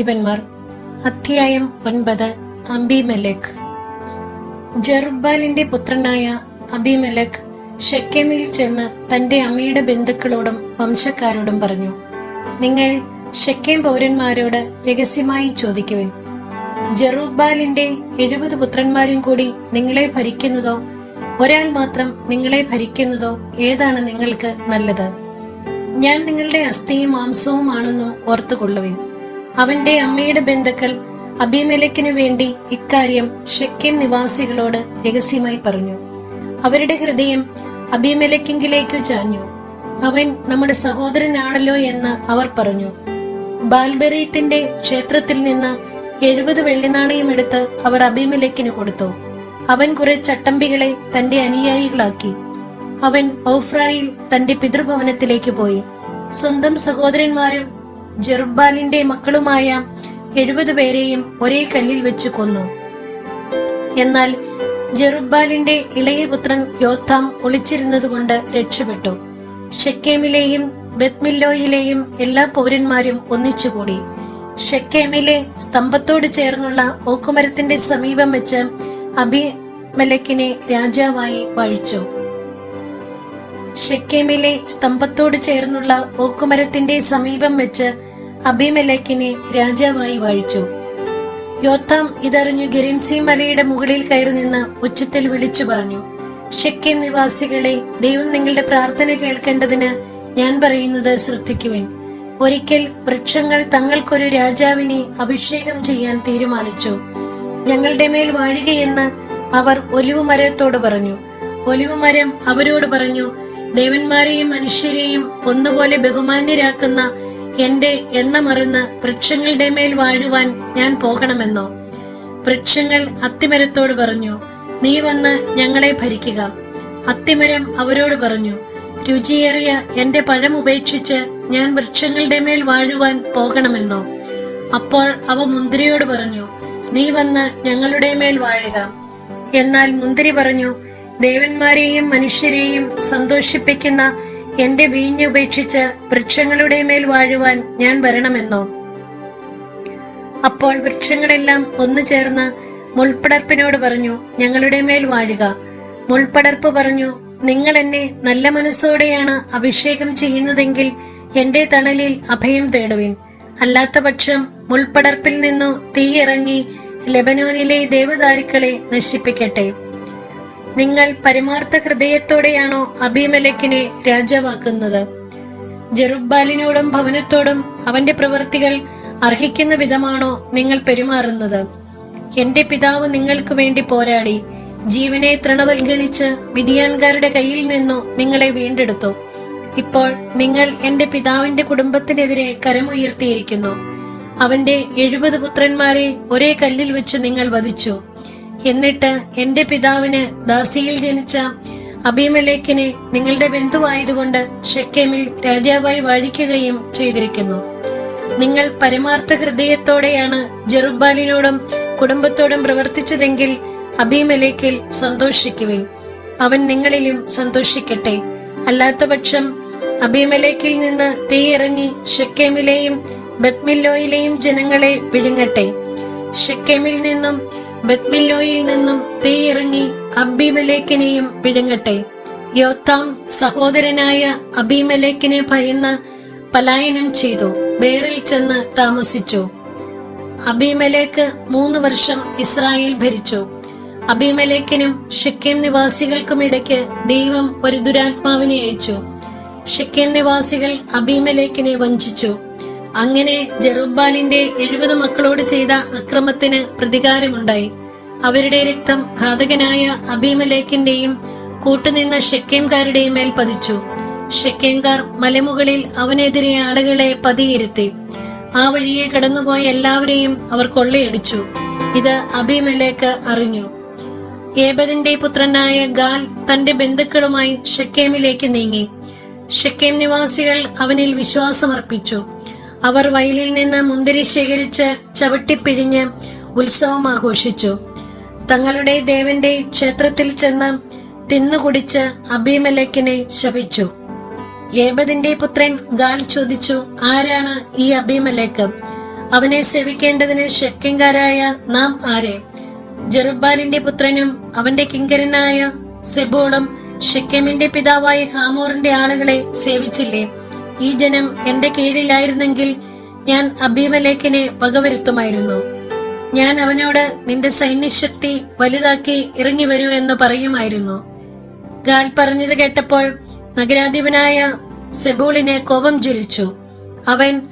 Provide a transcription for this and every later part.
ന്യായാധിപന്മാർ അധ്യായം ഒൻപത് അംബിമലക്. ജറുബാലിന്റെ പുത്രനായ അബിമലക് ഷെക്കെമിൽ ചെന്ന് തന്റെ അമ്മയുടെ ബന്ധുക്കളോടും വംശക്കാരോടും പറഞ്ഞു നിങ്ങൾ ഷെക്കേം പൗരന്മാരോട് രഹസ്യമായി ചോദിക്കുവിൻ. ജറൂബാലിന്റെ എഴുപത് പുത്രന്മാരും കൂടി നിങ്ങളെ ഭരിക്കുന്നതോ ഒരാൾ മാത്രം നിങ്ങളെ ഭരിക്കുന്നതോ ഏതാണ് നിങ്ങൾക്ക് നല്ലത്? ഞാൻ നിങ്ങളുടെ അസ്ഥിയും മാംസവുമാണെന്നും ഓർത്തുകൊള്ളുവിൻ. അവന്റെ അമ്മയുടെ ബന്ധുക്കൾ അഭിമലക്കിനു വേണ്ടി ഇക്കാര്യം ഷെക്കേം നിവാസികളോട് രഹസ്യമായി പറഞ്ഞു. അവരുടെ ഹൃദയം അഭിമലക്കിങ്കിലേക്കു ചാഞ്ഞു. അവൻ നമ്മുടെ സഹോദരനാണല്ലോ എന്ന് അവർ പറഞ്ഞു. ബാൽബെറീത്തിന്റെ ക്ഷേത്രത്തിൽ നിന്ന് എഴുപത് വെള്ളിനാണയം എടുത്ത് അവർ അഭിമലക്കിന് കൊടുത്തു. അവൻ കുറെ ചട്ടമ്പികളെ തന്റെ അനുയായികളാക്കി. അവൻ ഓഫ്രായിൽ തന്റെ പിതൃഭവനത്തിലേക്ക് പോയി. സ്വന്തം സഹോദരന്മാരും ജെറുബാലിന്റെ മക്കളുമായ എഴുപത് പേരെയും ഒരേ കല്ലിൽ വെച്ച് കൊന്നു. എന്നാൽ ജെറുബാലിന്റെ ഇളയ പുത്രൻ യോത്താം ഒളിച്ചിരുന്നതുകൊണ്ട് രക്ഷപ്പെട്ടു. ഷെക്കേമിലെയും ബെത്മില്ലോയിലെയും എല്ലാ പൗരന്മാരും ഒന്നിച്ചുകൂടി. ഷെക്കേമിലെ സ്തംഭത്തോട് ചേർന്നുള്ള ഓക്കുമരത്തിന്റെ സമീപം വെച്ച് അഭിമലക്കിനെ രാജാവായി വാഴിച്ചു. ഷെക്കേമിലെ സ്തംഭത്തോട് ചേർന്നുള്ള ഓക്കുമരത്തിന്റെ സമീപം വെച്ച് അബിമലേക്കിനെ രാജാവായി വാഴിച്ചു. യോത്താം ഇതറിഞ്ഞു ഗരിംസി മലയുടെ മുകളിൽ കയറി നിന്ന് ഉച്ചത്തിൽ വിളിച്ചു പറഞ്ഞു ഷെക്കിം നിവാസികളെ ദൈവം നിങ്ങളുടെ പ്രാർത്ഥന കേൾക്കേണ്ടതിന് ഞാൻ പറയുന്നത് ശ്രദ്ധിക്കുവിൻ. ഒരിക്കൽ വൃക്ഷങ്ങൾ തങ്ങൾക്കൊരു രാജാവിനെ അഭിഷേകം ചെയ്യാൻ തീരുമാനിച്ചു. ഞങ്ങളുടെ മേൽ വാഴുകയെന്ന് അവർ ഒലിവുമരത്തോട് പറഞ്ഞു. ഒലിവുമരം അവരോട് പറഞ്ഞു ദേവന്മാരെയും മനുഷ്യരെയും ഒന്നുപോലെ ബഹുമാന്യരാക്കുന്ന എന്റെ എണ്ണമറിന്ന് വൃക്ഷങ്ങളുടെ മേൽ വാഴുവാൻ ഞാൻ പോകണമെന്നോ? വൃക്ഷങ്ങൾ അത്തിമരത്തോട് പറഞ്ഞു നീ വന്ന് ഞങ്ങളെ ഭരിക്കുക. അത്തിമരം അവരോട് പറഞ്ഞു രുചിയേറിയ എന്റെ പഴം ഉപേക്ഷിച്ച് ഞാൻ വൃക്ഷങ്ങളുടെ മേൽ വാഴുവാൻ പോകണമെന്നോ? അപ്പോൾ അവ മുന്തിരിയോട് പറഞ്ഞു നീ വന്ന് ഞങ്ങളുടെ മേൽ വാഴുക. എന്നാൽ മുന്തിരി പറഞ്ഞു ദേവന്മാരെയും മനുഷ്യരെയും സന്തോഷിപ്പിക്കുന്ന എന്റെ വീഞ്ഞ് ഉപേക്ഷിച്ച് വൃക്ഷങ്ങളുടെ മേൽ വാഴുവാൻ ഞാൻ വരണമെന്നോ? അപ്പോൾ വൃക്ഷങ്ങളെല്ലാം ഒന്നു ചേർന്ന് മുൾപ്പടർപ്പിനോട് പറഞ്ഞു ഞങ്ങളുടെ മേൽ വാഴുക. മുൾപ്പടർപ്പ് പറഞ്ഞു നിങ്ങൾ എന്നെ നല്ല മനസ്സോടെയാണ് അഭിഷേകം ചെയ്യുന്നതെങ്കിൽ എന്റെ തണലിൽ അഭയം തേടുവിൻ. അല്ലാത്ത പക്ഷം മുൾപ്പടർപ്പിൽ നിന്നു തീയിറങ്ങി ലെബനോനിലെ ദേവദാരുക്കളെ നശിപ്പിക്കട്ടെ. നിങ്ങൾ പരമാർത്ഥ ഹൃദയത്തോടെയാണോ അബിമലക്കിനെ രാജാവാക്കുന്നത്? ജെറുബാലിനോടും ഭവനത്തോടും അവന്റെ പ്രവൃത്തികൾ അർഹിക്കുന്ന വിധമാണോ നിങ്ങൾ പെരുമാറുന്നത്? എന്റെ പിതാവ് നിങ്ങൾക്ക് വേണ്ടി പോരാടി ജീവനെ തൃണവൽഗണിച്ച് മിതിയാൻകാരുടെ കയ്യിൽ നിന്നു നിങ്ങളെ വീണ്ടെടുത്തു. ഇപ്പോൾ നിങ്ങൾ എന്റെ പിതാവിന്റെ കുടുംബത്തിനെതിരെ കരമുയർത്തിയിരിക്കുന്നു. അവന്റെ എഴുപത് പുത്രന്മാരെ ഒരേ കല്ലിൽ വെച്ച് നിങ്ങൾ വധിച്ചു. എന്നിട്ട് എന്റെ പിതാവിന് ദാസിയിൽ ജനിച്ച അഭിമലേഖിനെ നിങ്ങളുടെ ബന്ധുവായതുകൊണ്ട് ഷെക്കേമിൽ രാജാവായി വാഴിക്കുകയും ചെയ്തിരിക്കുന്നു. നിങ്ങൾ പരമാർത്ഥ ഹൃദയത്തോടെയാണ് ജെറുബാലിനോടും കുടുംബത്തോടും പ്രവർത്തിച്ചതെങ്കിൽ അഭിമലേഖിൽ സന്തോഷിക്കുവിൻ. അവൻ നിങ്ങളിലും സന്തോഷിക്കട്ടെ. അല്ലാത്തപക്ഷം അഭിമലേഖിൽ നിന്ന് തീയിറങ്ങി ഷെക്കേമിലെയും ബത്മില്ലോയിലെയും ജനങ്ങളെ വിഴുങ്ങട്ടെ. ഷെക്കേമിൽ നിന്നും ബത്മില്ലോയിൽ നിന്നും തീയിറങ്ങി അബിമലേക്കിനെയും വിഴുങ്ങട്ടെ യോത്താം സഹോദരനായ അബിമലേക്കിനെ ഭയന്ന് പലായനം ചെയ്തു. ബേറിൽ ചെന്ന് താമസിച്ചു. അബിമലേക്ക് മൂന്ന് വർഷം ഇസ്രായേൽ ഭരിച്ചു. അബിമലേക്കിനും ഷിക്കേം നിവാസികൾക്കും ഇടയ്ക്ക് ദൈവം ഒരു ദുരാത്മാവിനെ അയച്ചു. ഷിക്കേം നിവാസികൾ അബിമലേക്കിനെ വഞ്ചിച്ചു. അങ്ങനെ ജെറുബാലിന്റെ എഴുപത് മക്കളോട് ചെയ്ത അക്രമത്തിന് പ്രതികാരമുണ്ടായി. അവരുടെ രക്തം ഘാതകനായ അഭിമലേഖിന്റെയും കൂട്ടുനിന്ന ഷെക്കേംകാരുടെയും മേൽ പതിച്ചു. ഷെക്കേംകാർ മലമുകളിൽ അവനെതിരെ ആളുകളെ പതിയിരുത്തി. ആ വഴിയെ കടന്നുപോയ എല്ലാവരെയും അവർ കൊള്ളയടിച്ചു. ഇത് അബിമലേക്ക് അറിഞ്ഞു. ഏബദിന്റെ പുത്രനായ ഗാൽ തന്റെ ബന്ധുക്കളുമായി ഷെക്കേമിലേക്ക് നീങ്ങി. ഷെക്കേം നിവാസികൾ അവനിൽ വിശ്വാസമർപ്പിച്ചു. അവർ വയലിൽ നിന്ന് മുന്തിരി ശേഖരിച്ച് ചവിട്ടിപ്പിഴിഞ്ഞ് ഉത്സവം ആഘോഷിച്ചു. തങ്ങളുടെ ദേവന്റെ ക്ഷേത്രത്തിൽ ചെന്ന് തിന്നുകുടിച്ച് അബിമലേക്കിനെ ശപിച്ചു. ഏബദിന്റെ പുത്രൻ ഗാൽ ചോദിച്ചു ആരാണ് ഈ അബിമലേക്ക്? അവനെ സേവിക്കേണ്ടതിന് ശക്യങ്കാരായ നാം ആരെ? ജെറുബാലിന്റെ പുത്രനും അവന്റെ കിങ്കരനായ സെബോളും ഷെക്കെമിന്റെ പിതാവായ ഹാമോറിന്റെ ആളുകളെ സേവിച്ചില്ലേ? ഈ ജനം എന്റെ കീഴിലായിരുന്നെങ്കിൽ ഞാൻ അബീമലേക്കിനെ വകവരുത്തുമായിരുന്നു. ഞാൻ അവനോട് നിന്റെ സൈന്യശക്തി വലുതാക്കി ഇറങ്ങി വരൂ എന്ന് പറയുമായിരുന്നു. ഗാൽ പറഞ്ഞത് കേട്ടപ്പോൾ നഗരാധിപനായ സെബൂളിനെ കോപം ജ്വലിച്ചു. അവൻ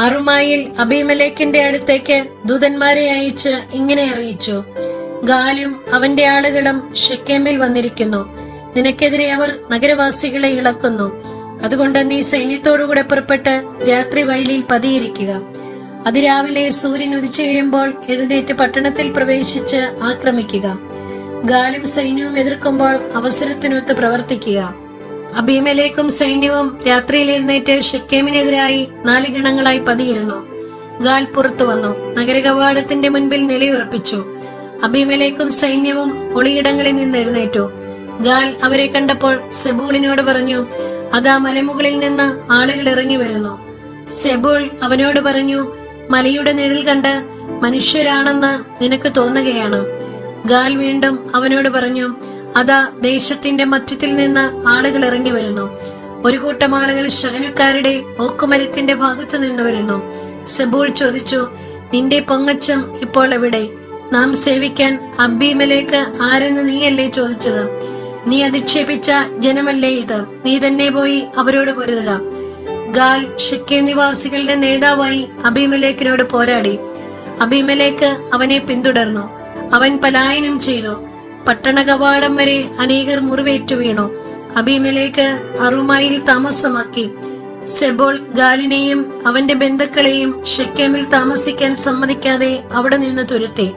അറുമായിൽ അഭിമലേഖിന്റെ അടുത്തേക്ക് ദൂതന്മാരെ അയച്ച് ഇങ്ങനെ അറിയിച്ചു. ഗാലും അവന്റെ ആളുകളും ഷെക്കേമിൽ വന്നിരിക്കുന്നു. നിനക്കെതിരെ അവർ നഗരവാസികളെ ഇളക്കുന്നു. അതുകൊണ്ട് നീ സൈന്യത്തോടുകൂടെ പുറപ്പെട്ട് രാത്രി വയലിൽ പതിയിരിക്കുക. അതിരാവിലെ സൂര്യൻ ഉദിച്ചുയരുമ്പോൾ എഴുന്നേറ്റ് പട്ടണത്തിൽ പ്രവേശിച്ച് ആക്രമിക്കുക. ഗാലും സൈന്യവും എതിർക്കുമ്പോൾ അവസരത്തിനൊത്ത് പ്രവർത്തിക്കുക. അബീമലേക്കും സൈന്യവും രാത്രിയിൽ എഴുന്നേറ്റ് ഷെക്കേമിനെതിരായി നാല് ഗണങ്ങളായി പതിയിരുന്നു. ഗാൽ പുറത്തു വന്നു നഗരകവാടത്തിന്റെ മുൻപിൽ നിലയുറപ്പിച്ചു. അബീമലേക്കും സൈന്യവും ഒളിയിടങ്ങളിൽ നിന്ന് എഴുന്നേറ്റു. ഗാൽ അവരെ കണ്ടപ്പോൾ സെബൂളിനോട് പറഞ്ഞു അതാ മലമുകളിൽ നിന്ന് ആളുകൾ ഇറങ്ങി വരുന്നു. സെബോൾ അവനോട് പറഞ്ഞു മലയുടെ നിഴൽ കണ്ട് മനുഷ്യരാണെന്ന് നിനക്ക് തോന്നുകയാണ്. ഗാൽ വീണ്ടും അവനോട് പറഞ്ഞു അതാ ദേശത്തിന്റെ മധ്യത്തിൽ നിന്ന് ആളുകൾ ഇറങ്ങി വരുന്നു. ഒരു കൂട്ടം ആളുകൾ ശകനക്കാരുടെ ഓക്കുമരത്തിന്റെ ഭാഗത്തു നിന്ന് വരുന്നു. സെബോൾ ചോദിച്ചു നിന്റെ പൊങ്ങച്ചം ഇപ്പോൾ എവിടെ? നാം സേവിക്കാൻ അബീമലേക്ക് ആരെന്ന് നീയല്ലേ ചോദിച്ചത്? നീ അധിക്ഷേപിച്ച ജനമല്ലേ ഇത്? നീ തന്നെ പോയി അവരോട് പൊരുതുക. ഗാൽ ഷിക്കെ നിവാസികളുടെ നേതാവായി അഭിമലേഖിനോട് പോരാടി. അഭിമലേഖ് അവനെ പിന്തുടർന്നു. അവൻ പലായനം ചെയ്തു. പട്ടണ കവാടം വരെ അനേകർ മുറിവേറ്റു വീണു. അഭിമലേഖ് അറുമായിൽ താമസമാക്കി. സെബോൾ ഗാലിനെയും അവന്റെ ബന്ധുക്കളെയും ഷെക്കേമിൽ താമസിക്കാൻ സമ്മതിക്കാതെ അവിടെ നിന്ന് തുരുത്തി.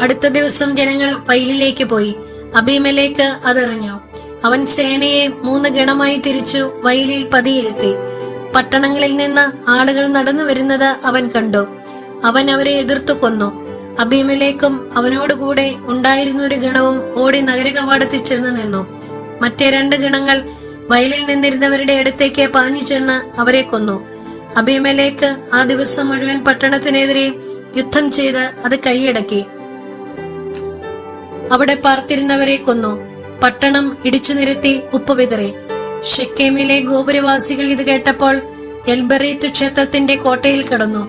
അടുത്ത ദിവസം ജനങ്ങൾ വയലിലേക്ക് പോയി. അബീമലേക്ക് അതറിഞ്ഞു. അവൻ സേനയെ മൂന്ന് ഗണമായി തിരിച്ചു വയലിൽ പതിയിരുത്തി. പട്ടണങ്ങളിൽ നിന്ന് ആളുകൾ നടന്നു വരുന്നത് അവൻ കണ്ടു. അവൻ അവരെ എതിർത്തു കൊന്നു. അബീമലേക്കും അവനോടുകൂടെ ഉണ്ടായിരുന്ന ഒരു ഗണവും ഓടി നഗരകവാടത്തിൽ ചെന്ന് നിന്നു. മറ്റേ രണ്ട് ഗണങ്ങൾ വയലിൽ നിന്നിരുന്നവരുടെ അടുത്തേക്ക് പാഞ്ഞു ചെന്ന് അവരെ കൊന്നു. അബീമലേക്ക് ആ ദിവസം മുഴുവൻ പട്ടണത്തിനെതിരെ യുദ്ധം ചെയ്ത് അത് കൈയടക്കി. അവിടെ പാർത്തിരുന്നവരെ കൊന്നു. പട്ടണം ഇടിച്ചു നിരത്തി ഉപ്പുവിതറി ഷെക്കേമിലെ ഗോപുരവാസികൾ ഇത് കേട്ടപ്പോൾ എൽബറീത്ത് ക്ഷേത്രത്തിന്റെ കോട്ടയിൽ കടന്നു.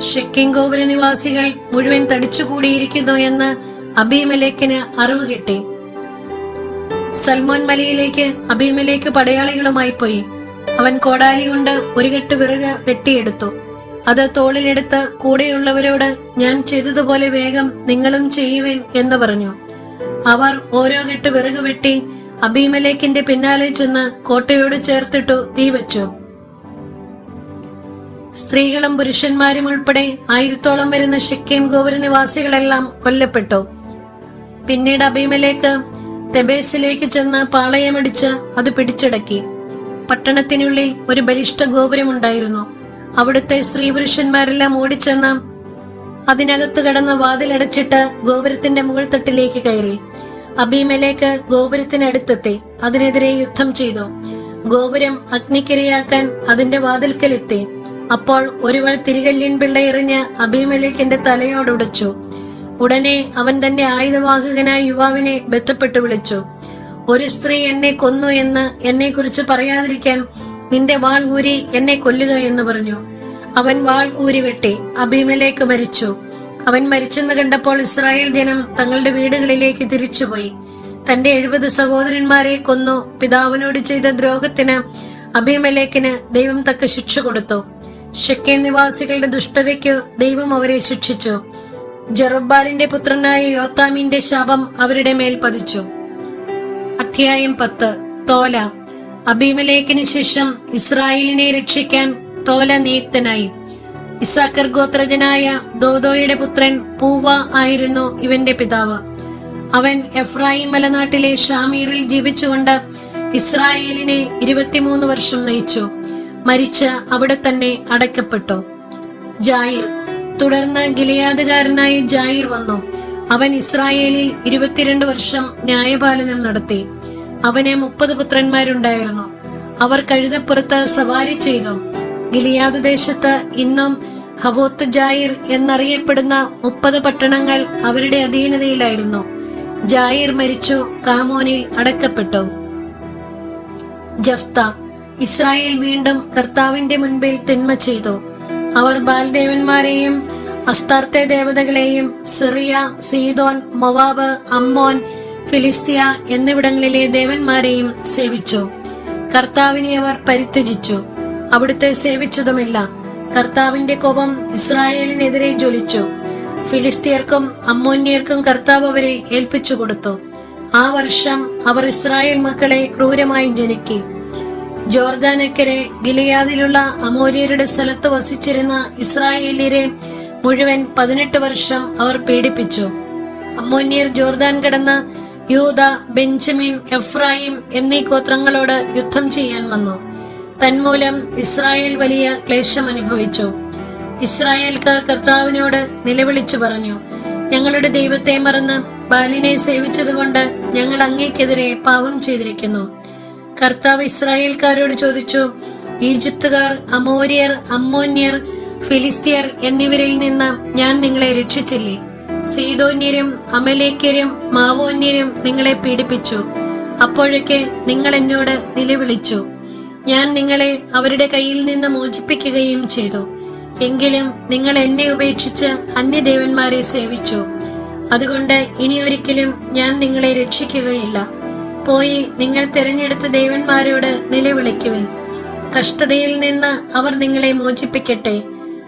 ഷെക്കിം ഗോപുര നിവാസികൾ മുഴുവൻ തടിച്ചുകൂടിയിരിക്കുന്നു എന്ന് അബീമലേക്കിന് അറിവ് കിട്ടി. സൽമോൻ മലയിലേക്ക് അബീമലേക്ക് പടയാളികളുമായി പോയി. അവൻ കോടാലി കൊണ്ട് ഒരു കെട്ട് വിറക് വെട്ടിയെടുത്തു. അത് തോളിലെടുത്ത് കൂടെയുള്ളവരോട് ഞാൻ ചെയ്തതുപോലെ വേഗം നിങ്ങളും ചെയ്യുവേൻ എന്ന് പറഞ്ഞു. അവർ ഓരോ കെട്ട് വിറക് വെട്ടി അബീമലേക്കിന്റെ പിന്നാലെ ചെന്ന് കോട്ടയോട് ചേർത്തിട്ടു തീ വെച്ചു. സ്ത്രീകളും പുരുഷന്മാരും ഉൾപ്പെടെ ആയിരത്തോളം വരുന്ന ഷിക്കേം ഗോപുര നിവാസികളെല്ലാം കൊല്ലപ്പെട്ടു. പിന്നീട് അബീമലേക്ക് തെബേസിലേക്ക് ചെന്ന് പാളയമടിച്ച് അത് പിടിച്ചടക്കി. പട്ടണത്തിനുള്ളിൽ ഒരു ബലിഷ്ഠ ഗോപുരമുണ്ടായിരുന്നു. അവിടുത്തെ സ്ത്രീ പുരുഷന്മാരെല്ലാം ഓടിച്ചെന്ന് അതിനകത്ത് കിടന്ന വാതിലടച്ചിട്ട് ഗോപുരത്തിന്റെ മുകൾ തട്ടിലേക്ക് കയറി. അബീമലേക്ക് ഗോപുരത്തിനടുത്തെത്തി. അതിനെതിരെ യുദ്ധം ചെയ്തു. ഗോപുരം അഗ്നിക്കിരയാക്കാൻ അതിന്റെ വാതിൽക്കലെത്തി. അപ്പോൾ ഒരുവൾ തിരികല്യൻ പിള്ള എറിഞ്ഞ് അബീമലേക്കിന്റെ തലയോടുടച്ചു ഉടനെ അവൻ തന്റെ ആയുധവാഹകനായ യുവാവിനെ ബന്ധപ്പെട്ട് വിളിച്ചു. ഒരു സ്ത്രീ എന്നെ കൊന്നു എന്ന് എന്നെ കുറിച്ച് പറയാതിരിക്കാൻ നിന്റെ വാൾ ഊരി എന്നെ കൊല്ലുക എന്ന് പറഞ്ഞു. അവൻ വാൾ ഊരിവെട്ടി അഭിമലേക്ക് മരിച്ചു. അവൻ മരിച്ചെന്ന് കണ്ടപ്പോൾ ഇസ്രായേൽ ജനം തങ്ങളുടെ വീടുകളിലേക്ക് തിരിച്ചുപോയി. തന്റെ എഴുപത് സഹോദരന്മാരെ കൊന്നു. പിതാവിനോട് ചെയ്ത ദ്രോഹത്തിന് അഭിമലേക്കിന് ദൈവം തക്ക ശിക്ഷ കൊടുത്തു. ഷെക്കേം നിവാസികളുടെ ദുഷ്ടതയ്ക്ക് ദൈവം അവരെ ശിക്ഷിച്ചു. ജറുബാലിന്റെ പുത്രനായ യോത്താമിന്റെ ശാപം അവരുടെ മേൽ പതിച്ചു. അധ്യായം പത്ത്. തോല. അബീമലേക്കിന് ശേഷം ഇസ്രായേലിനെ രക്ഷിക്കാൻ തോല നിയുക്തനായി ഇസാക്കർ ഗോത്രജനായ ദോദോയുടെ പുത്രൻ പൂവ ആയിരുന്നു ഇവന്റെ പിതാവ്. അവൻ എഫ്രായിം മലനാട്ടിലെ ഷാമീറിൽ ജീവിച്ചുകൊണ്ട് ഇസ്രായേലിനെ ഇരുപത്തിമൂന്ന് വർഷം നയിച്ചു. മരിച്ച് അവിടെ തന്നെ അടയ്ക്കപ്പെട്ടു ജായിർ തുടർന്ന് ഗിലിയാദുകാരനായ ജായിർ വന്നു. അവൻ ഇസ്രായേലിൽ ഇരുപത്തിരണ്ട് വർഷം ന്യായപാലനം നടത്തി. അവന് മുപ്പത് പുത്രന്മാരുണ്ടായിരുന്നു. അവർ കഴുതപ്പുറത്ത് സവാരി ചെയ്തു. ഗിലിയാദ് ദേശത്ത് ഇന്നും ഹവോത്ത് ജായിർ എന്നറിയപ്പെടുന്ന മുപ്പത് പട്ടണങ്ങൾ അവരുടെ അധീനതയിലായിരുന്നു. ജായിർ മരിച്ചു കാമോനിൽ അടക്കപ്പെട്ടു. ജഫ്ത ഇസ്രായേൽ വീണ്ടും കർത്താവിന്റെ മുൻപിൽ തിന്മ ചെയ്തു. അവർ ബാൽദേവന്മാരെയും അസ്താർത്തെ ദേവതകളെയും സിറിയ സീതോൻ മൊവാബ് അമ്മോൻ ഫിലിസ്തീയ എന്നിവിടങ്ങളിലെ ദേവന്മാരെയും സേവിച്ചു. കർത്താവിനെ അവർ പരിത്യജിച്ചു. അവിടുത്തെ സേവിച്ചതുമില്ല. കർത്താവിന്റെ കോപം ഇസ്രായേലിനെതിരെ ജ്വലിച്ചു. ഫിലിസ്തീയർക്കും അമ്മോന്യർക്കും കർത്താവ് അവരെ ഏൽപ്പിച്ചു കൊടുത്തു. ആ വർഷം അവർ ഇസ്രായേൽ മക്കളെ ക്രൂരമായി ജനിക്കി. ജോർദാനക്കരെ ഗിലിയാദിലുള്ള അമോര്യരുടെ സ്ഥലത്ത് വസിച്ചിരുന്ന ഇസ്രായേലിയരെ മുഴുവൻ പതിനെട്ട് വർഷം അവർ പീഡിപ്പിച്ചു. അമ്മോന്യർ ജോർദാൻ കടന്ന് യൂത ബെഞ്ചമിൻ എഫ്രായിം എന്നീ ഗോത്രങ്ങളോട് യുദ്ധം ചെയ്യാൻ വന്നു. തന്മൂലം ഇസ്രായേൽ വലിയ ക്ലേശം അനുഭവിച്ചു ഇസ്രായേൽക്കാർ കർത്താവിനോട് നിലവിളിച്ചു പറഞ്ഞു ഞങ്ങളുടെ ദൈവത്തെ മറന്ന് ബാലിനെ സേവിച്ചതുകൊണ്ട് ഞങ്ങൾ അങ്ങേക്കെതിരെ പാപം ചെയ്തിരിക്കുന്നു. കർത്താവ് ഇസ്രായേൽക്കാരോട് ചോദിച്ചു ഈജിപ്തുകാർ അമോര്യർ അമ്മോന്യർ ഫിലിസ്തീയർ എന്നിവരിൽ നിന്ന് ഞാൻ നിങ്ങളെ രക്ഷിച്ചില്ലേ? സീതോന്യരും അമലേക്കരും മാവോന്യരും നിങ്ങളെ പീഡിപ്പിച്ചു. അപ്പോഴൊക്കെ നിങ്ങൾ എന്നോട് നിലവിളിച്ചു. ഞാൻ നിങ്ങളെ അവരുടെ കയ്യിൽ നിന്ന് മോചിപ്പിക്കുകയും ചെയ്തു. എങ്കിലും നിങ്ങൾ എന്നെ ഉപേക്ഷിച്ച് അന്യദേവന്മാരെ സേവിച്ചു. അതുകൊണ്ട് ഇനി ഒരിക്കലും ഞാൻ നിങ്ങളെ രക്ഷിക്കുകയില്ല. പോയി നിങ്ങൾ തിരഞ്ഞെടുത്ത ദേവന്മാരോട് നിലവിളിക്കുവിൻ. കഷ്ടതയിൽ നിന്ന് അവർ നിങ്ങളെ മോചിപ്പിക്കട്ടെ.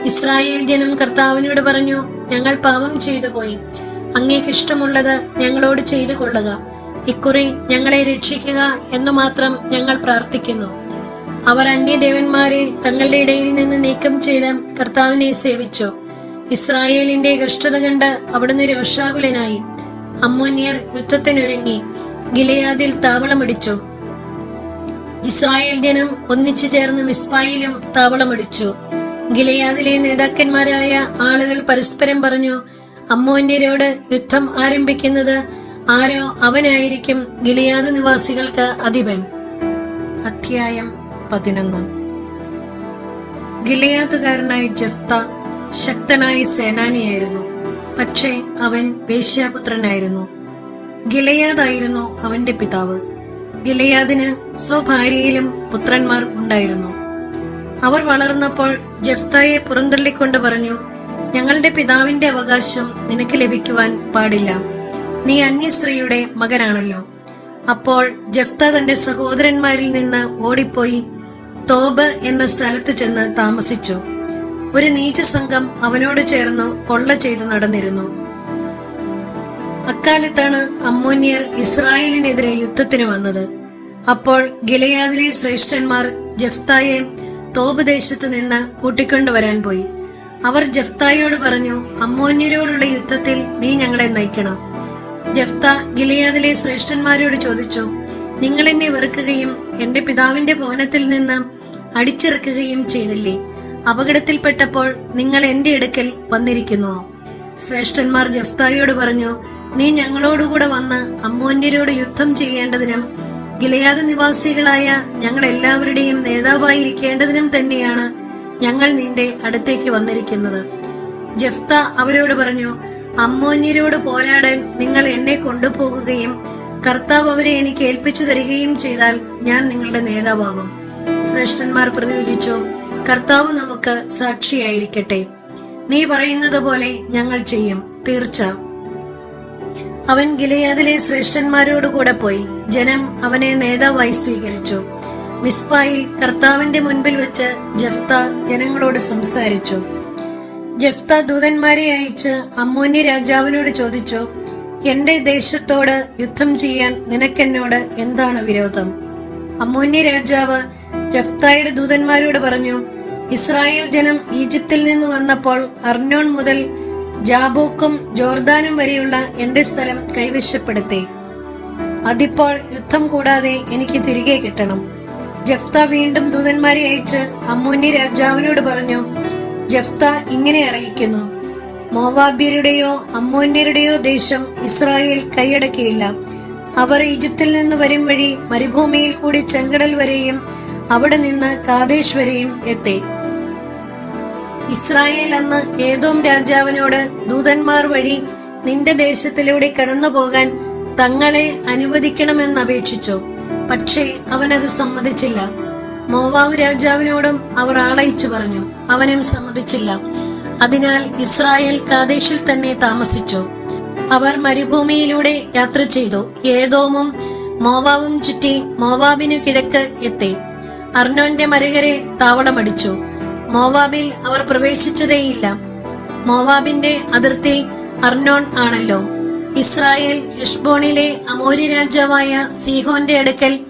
ഇസ്രായേൽ ജനം കർത്താവിനോട് പറഞ്ഞു ഞങ്ങൾ പാപം ചെയ്തു പോയി അങ്ങേക്ക് ഇഷ്ടമുള്ളത് ഞങ്ങളോട് ചെയ്തു കൊള്ളുക ഇക്കുറി ഞങ്ങളെ രക്ഷിക്കുക എന്ന് മാത്രം ഞങ്ങൾ പ്രാർത്ഥിക്കുന്നു. അവർ അന്യദേവന്മാരെ തങ്ങളുടെ ഇടയിൽ നിന്ന് നീക്കം ചെയ്ത് കർത്താവിനെ സേവിച്ചു. ഇസ്രായേലിന്റെ കഷ്ടത കണ്ട് അവിടുന്ന് രോഷാകുലനായി അമ്മോന്യർ യുദ്ധത്തിനൊരുങ്ങി. ഗിലയാദിൽ താവളമടിച്ചു. ഇസ്രായേൽ ജനം ഒന്നിച്ചു ചേർന്ന് മിസ്ബായിലും താവളമടിച്ചു. ഗിലയാദിലെ നേതാക്കന്മാരായ ആളുകൾ പരസ്പരം പറഞ്ഞു അമ്മോന്യരോട് യുദ്ധം ആരംഭിക്കുന്നത് ആരോ അവനായിരിക്കും ഗിലയാദ് നിവാസികൾക്ക് അധിപൻ. അധ്യായം പതിനൊന്ന്. ഗിലയാദുകാരനായ ജഫ്ത ശക്തനായ സേനാനിയായിരുന്നു. പക്ഷേ അവൻ വേശ്യാപുത്രനായിരുന്നു. ഗിലയാദായിരുന്നു അവന്റെ പിതാവ്. ഗിലയാദിന് സ്വഭാര്യയിലും പുത്രന്മാർ ഉണ്ടായിരുന്നു. അവർ വളർന്നപ്പോൾ ജഫ്തയെ പുറന്തള്ളിക്കൊണ്ട് പറഞ്ഞു ഞങ്ങളുടെ പിതാവിന്റെ അവകാശം നിനക്ക് ലഭിക്കുവാൻ പാടില്ല. നീ അന്യ സ്ത്രീയുടെ മകനാണല്ലോ. അപ്പോൾ ജഫ്ത തന്റെ സഹോദരന്മാരിൽ നിന്ന് ഓടിപ്പോയി തോബ് എന്ന സ്ഥലത്ത് ചെന്ന് താമസിച്ചു. ഒരു നീച സംഘം അവനോട് ചേർന്നു കൊള്ള ചെയ്ത് നടന്നിരുന്നു. അക്കാലത്താണ് അമ്മോന്യർ ഇസ്രായേലിനെതിരെ യുദ്ധത്തിന് വന്നത്. അപ്പോൾ ഗിലയാദിലെ ശ്രേഷ്ഠന്മാർ ജഫ്തായെ തോബ് ദേശത്തു നിന്ന് കൂട്ടിക്കൊണ്ടുവരാൻ പോയി. അവർ ജഫ്തായോട് പറഞ്ഞു അമ്മോന്യരോടുള്ള യുദ്ധത്തിൽ നീ ഞങ്ങളെ നയിക്കണം. ജഫ്ത ഗിലയാദിലെ ശ്രേഷ്ഠന്മാരോട് ചോദിച്ചു നിങ്ങൾ എന്നെ വെറുക്കുകയും എന്റെ പിതാവിന്റെ ഭവനത്തിൽ നിന്ന് അടിച്ചിറക്കുകയും ചെയ്തില്ലേ? അപകടത്തിൽപ്പെട്ടപ്പോൾ നിങ്ങൾ എന്റെ അടുക്കൽ വന്നിരിക്കുന്നു. ശ്രേഷ്ഠന്മാർ ജഫ്തായോട് പറഞ്ഞു നീ ഞങ്ങളോടുകൂടെ വന്ന് അമ്മോന്യരോട് യുദ്ധം ചെയ്യേണ്ടതിനും ഗിലയാദ നിവാസികളായ ഞങ്ങൾ എല്ലാവരുടെയും നേതാവായിരിക്കേണ്ടതിനും തന്നെയാണ് ഞങ്ങൾ നിന്റെ അടുത്തേക്ക് വന്നിരിക്കുന്നത്. ജഫ്ത അവരോട് പറഞ്ഞു അമ്മോന്യരോട് പോരാടാൻ നിങ്ങൾ എന്നെ കൊണ്ടുപോകുകയും കർത്താവ് അവരെ എനിക്ക് ഏൽപ്പിച്ചു തരികയും ചെയ്താൽ ഞാൻ നിങ്ങളുടെ നേതാവാകും. ശ്രേഷ്ഠന്മാർ പ്രതിവിധിച്ചു കർത്താവ് നമുക്ക് സാക്ഷിയായിരിക്കട്ടെ. നീ പറയുന്നത് പോലെ ഞങ്ങൾ ചെയ്യും. തീർച്ച. അവൻ ഗിലയാദിലെ ശ്രേഷ്ഠന്മാരോടുകൂടെ പോയി. ജനം അവനെ നേതാവായി സ്വീകരിച്ചു. മിസ്പായിൽ കർത്താവിന്റെ മുൻപിൽ വെച്ച് ജഫ്ത ജനങ്ങളോട് സംസാരിച്ചു. ജഫ്ത ദൂതന്മാരെ അയച്ച് അമ്മോന്യ രാജാവിനോട് ചോദിച്ചു എന്റെ ദേശത്തോട് യുദ്ധം ചെയ്യാൻ നിനക്കെന്നോട് എന്താണ് വിരോധം? അമ്മോന്യ രാജാവ് ജഫ്തായുടെ ദൂതന്മാരോട് പറഞ്ഞു ഇസ്രായേൽ ജനം ഈജിപ്തിൽ നിന്ന് വന്നപ്പോൾ അർണോൺ മുതൽ ജാബോക്കും ജോർദാനും വരെയുള്ള എന്റെ സ്ഥലം കൈവശപ്പെടുത്തി. അതിപ്പോൾ യുദ്ധം കൂടാതെ എനിക്ക് തിരികെ കിട്ടണം. ജഫ്ത വീണ്ടും ദൂതന്മാരെ അയച്ച് അമ്മൂന്നി രാജാവിനോട് പറഞ്ഞു ജഫ്ത ഇങ്ങനെ അറിയിക്കുന്നു മോവാബ്യരുടെയോ അമ്മോന്യരുടെയോ ദേശം ഇസ്രായേൽ കൈയടക്കിയില്ല. അവർ ഈജിപ്തിൽ നിന്ന് വരും വഴി മരുഭൂമിയിൽ കൂടി ചെങ്കടൽ വരെയും അവിടെ നിന്ന് കാതേശ്വരയും എത്തി. ഇസ്രായേൽ അന്ന് ഏതോം രാജാവിനോട് ദൂതന്മാർ വഴി നിന്റെ ദേശത്തിലൂടെ കടന്നു പോകാൻ തങ്ങളെ അനുവദിക്കണമെന്ന് അപേക്ഷിച്ചു. പക്ഷേ അവനത് സമ്മതിച്ചില്ല. മോവാവ് രാജാവിനോടും അവർ ആളയിച്ചു പറഞ്ഞു. അവനും സമ്മതിച്ചില്ല. അതിനാൽ ഇസ്രായേൽ കാദേശിൽ തന്നെ താമസിച്ചു. അവർ മരുഭൂമിയിലൂടെ യാത്ര ചെയ്തു. ഏതോമും മോവാവും ചുറ്റി മോവാബിനു കിഴക്ക് എത്തി. അർണോന്റെ മരുകരെ താവളമടിച്ചു. മോവാബിൽ അവർ പ്രവേശിച്ചതേയില്ല. മോവാബിന്റെ അതിർത്തി അർണോൺ ആണല്ലോ. ഇസ്രായേൽ യഷ്ബോണിലെ അമോരി രാജാവായ സീഹോന്റെ അടുക്കൽ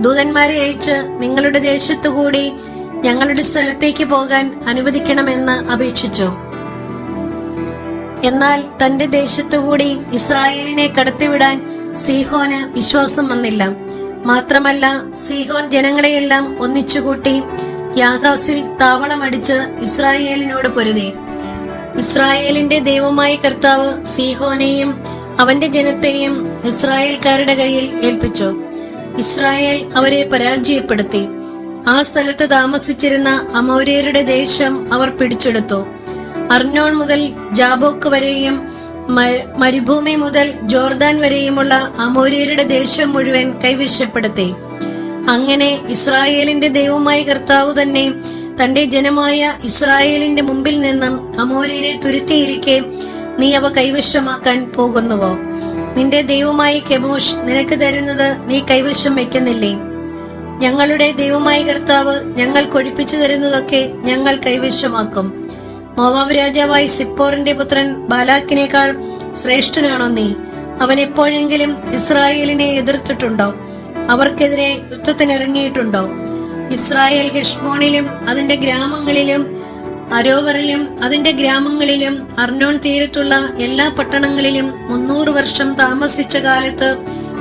ദൂതന്മാരെ അയച്ച് നിങ്ങളുടെ ദേശത്തുകൂടി ഞങ്ങളുടെ സ്ഥലത്തേക്ക് പോകാൻ അനുവദിക്കണമെന്ന് അപേക്ഷിച്ചു. എന്നാൽ തന്റെ ദേശത്തുകൂടി ഇസ്രായേലിനെ കടത്തിവിടാൻ സീഹോന് വിശ്വാസം വന്നില്ല. മാത്രമല്ല സീഹോൻ ജനങ്ങളെയെല്ലാം ഒന്നിച്ചുകൂട്ടി യാഹാസിൽ താവളമടിച്ച് ഇസ്രായേലിനോട് പൊരുതി. ഇസ്രായേലിന്റെ ദൈവമായ കർത്താവ് സീഹോനെയും അവന്റെ ജനത്തെയും ഇസ്രായേൽക്കാരുടെ കയ്യിൽ ഏൽപ്പിച്ചു. ഇസ്രായേൽ അവരെ പരാജയപ്പെടുത്തി. ആ സ്ഥലത്ത് താമസിച്ചിരുന്ന അമോര്യരുടെ ദേശം അവർ പിടിച്ചെടുത്തു. അർണോൺ മുതൽ ജാബോക്ക് വരെയും മരുഭൂമി മുതൽ ജോർദാൻ വരെയുമുള്ള അമോര്യരുടെ ദേശം മുഴുവൻ കൈവശപ്പെടുത്തി. അങ്ങനെ ഇസ്രായേലിന്റെ ദൈവമായ കർത്താവ് തന്നെ തന്റെ ജനമായ ഇസ്രായേലിന്റെ മുമ്പിൽ നിന്നും അമോര്യരെ തുരുത്തിയിരിക്കെ നീ അവ കൈവശമാക്കാൻ പോകുന്നുവോ? നിന്റെ ദൈവമായ കെമോഷ് നിനക്ക് തരുന്നത് നീ കൈവശം വെക്കുന്നില്ലേ ഞങ്ങളുടെ ദൈവമായ കർത്താവ് ഞങ്ങൾ കൊഴിപ്പിച്ചു തരുന്നതൊക്കെ ഞങ്ങൾ കൈവശമാക്കും. മോവാബ് രാജാവായി സിപ്പോറിന്റെ പുത്രൻ ബാലാക്കിനേക്കാൾ ശ്രേഷ്ഠനാണോ നീ? അവൻ എപ്പോഴെങ്കിലും ഇസ്രായേലിനെ എതിർത്തിട്ടുണ്ടോ? അവർക്കെതിരെ യുദ്ധത്തിനിറങ്ങിയിട്ടുണ്ടോ? ഇസ്രായേൽ ഹെഷ്മോണിലും അതിന്റെ ഗ്രാമങ്ങളിലും അരോവറിലും അതിന്റെ ഗ്രാമങ്ങളിലും അർണോൺ തീരത്തുള്ള എല്ലാ പട്ടണങ്ങളിലും മുന്നൂറ് വർഷം താമസിച്ച കാലത്ത്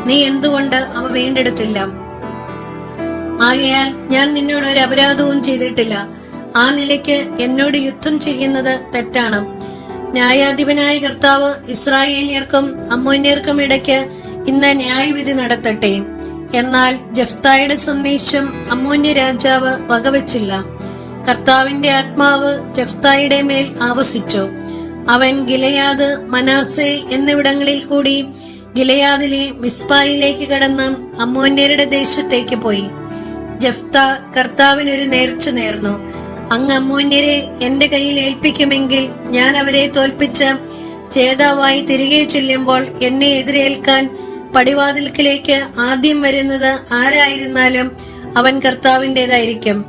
നീ എന്തുകൊണ്ട് അവ വീണ്ടെടുത്തില്ല? ആകയാൽ ഞാൻ നിന്നോട് ഒരു അപരാധവും ചെയ്തിട്ടില്ല. ആ നിലയ്ക്ക് എന്നോട് യുദ്ധം ചെയ്യുന്നത് തെറ്റാണ്. ന്യായാധിപനായ കർത്താവ് ഇസ്രായേലിയർക്കും അമ്മോന്യർക്കും ഇടയ്ക്ക് ഇന്ന് ന്യായവിധി നടത്തട്ടെ. എന്നാൽ ജഫ്തായുടെ സന്ദേശം അമ്മോന്യ രാജാവ് വകവച്ചില്ല. കർത്താവിന്റെ ആത്മാവ് ജഫ്തായുടെ മേൽ ആവസിച്ചു. അവൻ ഗിലയാദ് മനാസെ എന്നിവിടങ്ങളിൽ കൂടി ഗിലയാദിലെ മിസ്പായിലേക്ക് കടന്ന് അമ്മോന്യരുടെ ദേശത്തേക്ക് പോയി. ജഫ്ത കർത്താവിനൊരു നേർച്ച നേർന്നു. അങ്ങ് അമ്മുവിനെ എന്റെ കയ്യിൽ ഏൽപ്പിക്കുമെങ്കിൽ ഞാൻ അവരെ തോൽപ്പിച്ച് ചേതാവായി തിരികെ ചെല്ലുമ്പോൾ എന്നെ എതിരേൽക്കാൻ പടിവാതിൽക്കിലേക്ക് ആദ്യം വരുന്നത് ആരായിരുന്നാലും അവൻ കർത്താവിന്റെതായിരിക്കും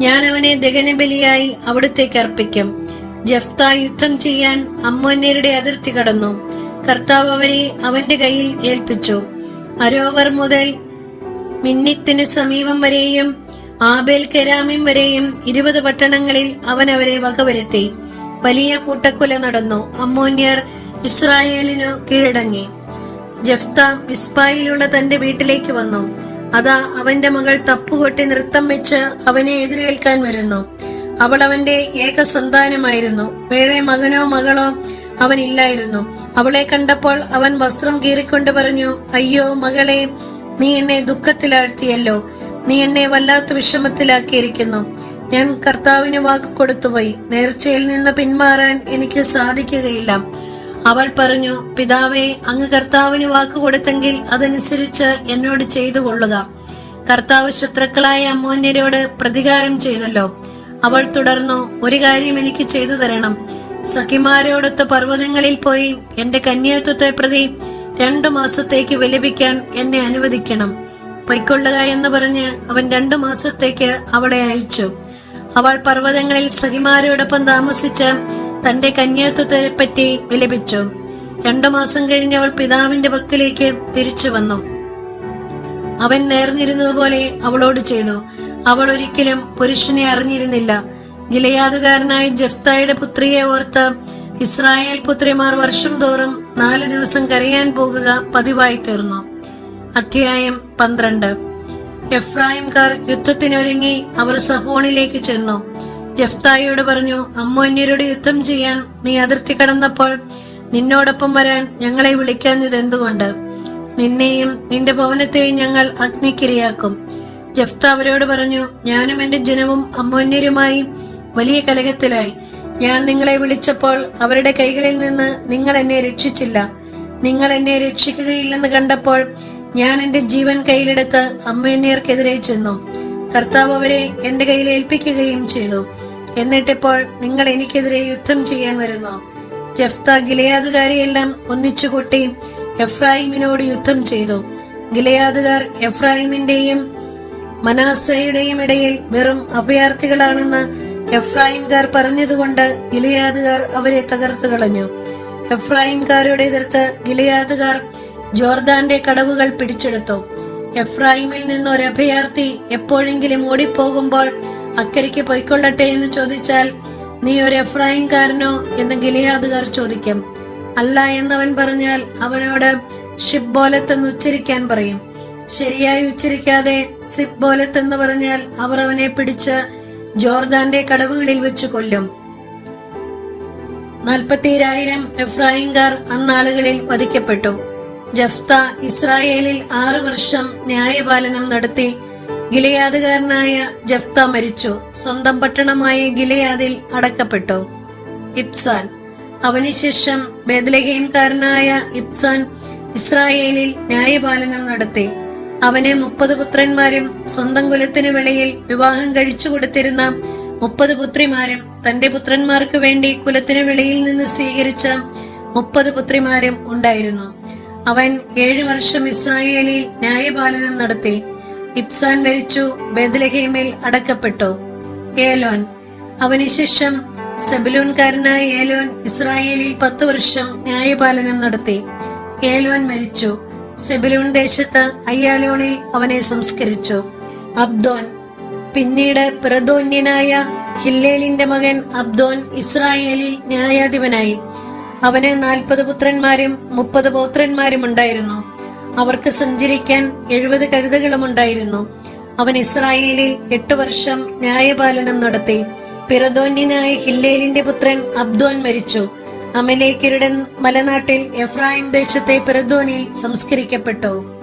ഞാൻ അവനെ ദഹനബലിയായി അവിടത്തേക്ക് അർപ്പിക്കും. ജഫ്ത യുദ്ധം ചെയ്യാൻ അമ്മോന്യരുടെ അതിർത്തി കടന്നു. കർത്താവ് അവരെ അവന്റെ കയ്യിൽ ഏൽപ്പിച്ചു. അരോവർ മുതൽ മിന്നിത്തിന് സമീപം വരെയും ആബേൽ കെരാമിം വരെയും ഇരുപത് പട്ടണങ്ങളിൽ അവൻ അവരെ വകവരുത്തി വലിയ കൂട്ടക്കൊല നടന്നു. അമ്മോന്യർ ഇസ്രായേലിനു കീഴടങ്ങി. ജഫ്ത ഇസ്പായിലുള്ള തന്റെ വീട്ടിലേക്ക് വന്നു. അതാ അവന്റെ മകൾ തപ്പുകൊട്ടി നൃത്തം വെച്ച് അവനെ എതിരേൽക്കാൻ വരുന്നു. അവൾ അവന്റെ ഏക സന്താനമായിരുന്നു. വേറെ മകനോ മകളോ അവനില്ലായിരുന്നു അവളെ കണ്ടപ്പോൾ അവൻ വസ്ത്രം കീറിക്കൊണ്ട് പറഞ്ഞു അയ്യോ മകളെ നീ എന്നെ ദുഃഖത്തിലാഴ്ത്തിയല്ലോ. നീ എന്നെ വല്ലാത്ത വിഷമത്തിലാക്കിയിരിക്കുന്നു. ഞാൻ കർത്താവിന് വാക്ക് കൊടുത്തുപോയി നേർച്ചയിൽ നിന്ന് പിന്മാറാൻ എനിക്ക് സാധിക്കുകയില്ല. അവൾ പറഞ്ഞു പിതാവേ അങ്ങ് കർത്താവിന് വാക്ക് കൊടുത്തെങ്കിൽ അതനുസരിച്ച് എന്നോട് ചെയ്തു കൊള്ളുക. കർത്താവ് ശത്രുക്കളായ അമ്മോന്യരോട് പ്രതികാരം ചെയ്തല്ലോ. അവൾ തുടർന്നു ഒരു കാര്യം എനിക്ക് ചെയ്തു തരണം. സഖിമാരോടൊത്ത് പർവതങ്ങളിൽ പോയി എന്റെ കന്യാത്വത്തെ പ്രതി രണ്ടു മാസത്തേക്ക് വിലപിക്കാൻ എന്നെ അനുവദിക്കണം. പൊയ്ക്കൊള്ളുക എന്ന് പറഞ്ഞ് അവൻ രണ്ടു മാസത്തേക്ക് അവളെ അയച്ചു. അവൾ പർവതങ്ങളിൽ സഹിമാരോടൊപ്പം താമസിച്ച് തന്റെ കന്യാത്വത്തെ പറ്റി വിലപിച്ചു. രണ്ടു മാസം കഴിഞ്ഞ് അവൾ പിതാവിന്റെ പക്കലേക്ക് തിരിച്ചു വന്നു. അവൻ നേർന്നിരുന്നതുപോലെ അവളോട് ചെയ്തു. അവൾ ഒരിക്കലും പുരുഷനെ അറിഞ്ഞിരുന്നില്ല. ഗിലയാതുകാരനായ ജഫ്തായുടെ പുത്രിയെ ഓർത്ത് ഇസ്രായേൽ പുത്രിമാർ വർഷം തോറും നാല് ദിവസം കരയാൻ പോകുക പതിവായി തീർന്നു. അധ്യായം പന്ത്രണ്ട്. എഫ്രായിംകാർ യുദ്ധത്തിനൊരുങ്ങി അവർ സഹോണിലേക്ക് ചെന്നു. ജഫ്തായിയോട് പറഞ്ഞു അമ്മോന്യരോട് യുദ്ധം ചെയ്യാൻ നീ അതിർത്തി കടന്നപ്പോൾ നിന്നോടൊപ്പം വരാൻ ഞങ്ങളെ വിളിക്കാഞ്ഞത് എന്തുകൊണ്ട് നിന്നെയും നിന്റെ ഭവനത്തെയും ഞങ്ങൾ അഗ്നിക്കിരയാക്കും. ജഫ്ത അവരോട് പറഞ്ഞു ഞാനും എന്റെ ജനവും അമ്മോന്യരുമായി വലിയ കലഹത്തിലായി. ഞാൻ നിങ്ങളെ വിളിച്ചപ്പോൾ അവരുടെ കൈകളിൽ നിന്ന് നിങ്ങൾ എന്നെ രക്ഷിച്ചില്ല. നിങ്ങൾ എന്നെ രക്ഷിക്കുകയില്ലെന്ന് കണ്ടപ്പോൾ ഞാൻ എന്റെ ജീവൻ കയ്യിലെടുത്ത് അമ്മയന്യർക്കെതിരെ ചെന്നു. കർത്താവ് അവരെ എന്റെ കയ്യിൽ ഏൽപ്പിക്കുകയും ചെയ്തു. എന്നിട്ടിപ്പോൾ നിങ്ങൾ എനിക്കെതിരെ യുദ്ധം ചെയ്യാൻ വരുന്നു. ജഫ്ത ഗിലയാദുകാരെയെല്ലാം ഒന്നിച്ചുകൂട്ടി എഫ്രാഹിമിനോട് യുദ്ധം ചെയ്തു. ഗിലയാദുകാർ എഫ്രാഹിമിന്റെയും മനാസയുടെയും ഇടയിൽ വെറും അഭയാർത്ഥികളാണെന്ന് എഫ്രാഹിംകാർ പറഞ്ഞതുകൊണ്ട് ഗിലയാദുകാർ അവരെ തകർത്തു കളഞ്ഞു. എഫ്രാഹിംകാരുടെ എതിർത്ത് ഗിലയാദുകാർ ജോർദാന്റെ കടവുകൾ പിടിച്ചെടുത്തു. എഫ്രാഹിമിൽ നിന്ന് ഒരു അഭയാർത്ഥി എപ്പോഴെങ്കിലും ഓടിപ്പോകുമ്പോൾ അക്കരയ്ക്ക് പൊയ്ക്കൊള്ളട്ടെ എന്ന് ചോദിച്ചാൽ നീ ഒരു എഫ്രായിംകാരനോ? എന്ന് ഗിലിയാദുകാർ ചോദിക്കും. അല്ല എന്നവൻ പറഞ്ഞാൽ അവനോട് ഷിബ്ബോലത്തെന്ന് ഉച്ചരിക്കാൻ പറയും. ശരിയായി ഉച്ചരിക്കാതെ സിബ്ബോലത്ത് എന്ന് പറഞ്ഞാൽ അവർ അവനെ പിടിച്ച് ജോർദാന്റെ കടവുകളിൽ വെച്ച് കൊല്ലും. നാൽപ്പത്തിരായിരം എഫ്രാഹിംകാർ അന്നാളുകളിൽ വധിക്കപ്പെട്ടു. ജഫ്ത ഇസ്രായേലിൽ ആറു വർഷം ന്യായപാലനം നടത്തി ഗിലയാദുകാരനായ ജഫ്ത മരിച്ചു. സ്വന്തം പട്ടണമായ ഗിലയാദിൽ അടക്കപ്പെട്ടു. ഇബ്സാൻ. അവനുശേഷം ബേദലഹീംകാരനായ ഇബ്സാൻ ഇസ്രായേലിൽ ന്യായപാലനം നടത്തി. അവനെ മുപ്പത് പുത്രന്മാരും സ്വന്തം കുലത്തിന് വെളിയിൽ വിവാഹം കഴിച്ചു കൊടുത്തിരുന്ന മുപ്പത് പുത്രിമാരും തന്റെ പുത്രന്മാർക്ക് വേണ്ടി കുലത്തിന് വെളിയിൽ നിന്ന് സ്വീകരിച്ച മുപ്പത് പുത്രിമാരും ഉണ്ടായിരുന്നു. അവൻ ഏഴു വർഷം ഇസ്രായേലിൽ ന്യായപാലനം നടത്തി. ഇബ്സാൻ മരിച്ചു ബദലഹേമിൽ അടക്കപ്പെട്ടു. ഏലോൻ. അവനുശേഷം സെബലൂൺകാരനായ ഏലോൻ ഇസ്രായേലിൽ പത്തു വർഷം ന്യായപാലനം നടത്തി. ഏലോൻ മരിച്ചു. സെബലൂൺ ദേശത്ത് അയ്യാലോണിൽ അവനെ സംസ്കരിച്ചു. അബ്ദോൻ. പിന്നീട് പ്രദോന്യനായ ഹില്ലേലിന്റെ മകൻ അബ്ദോൻ ഇസ്രായേലിൽ ന്യായാധിപനായി. അവന് നാൽപ്പത് പുത്രന്മാരും മുപ്പത് പൗത്രന്മാരും ഉണ്ടായിരുന്നു. അവർക്ക് സഞ്ചരിക്കാൻ എഴുപത് കഴുതകളും ഉണ്ടായിരുന്നു. അവൻ ഇസ്രായേലിൽ എട്ടു വർഷം ന്യായപാലനം നടത്തി. പിറദോന്യനായ ഹില്ലേലിന്റെ പുത്രൻ അബ്ദോൻ മരിച്ചു. അമലേക്കരുടെ മലനാട്ടിൽ എഫ്രായിം ദേശത്തെ പിറദോനിൽ സംസ്കരിക്കപ്പെട്ടു.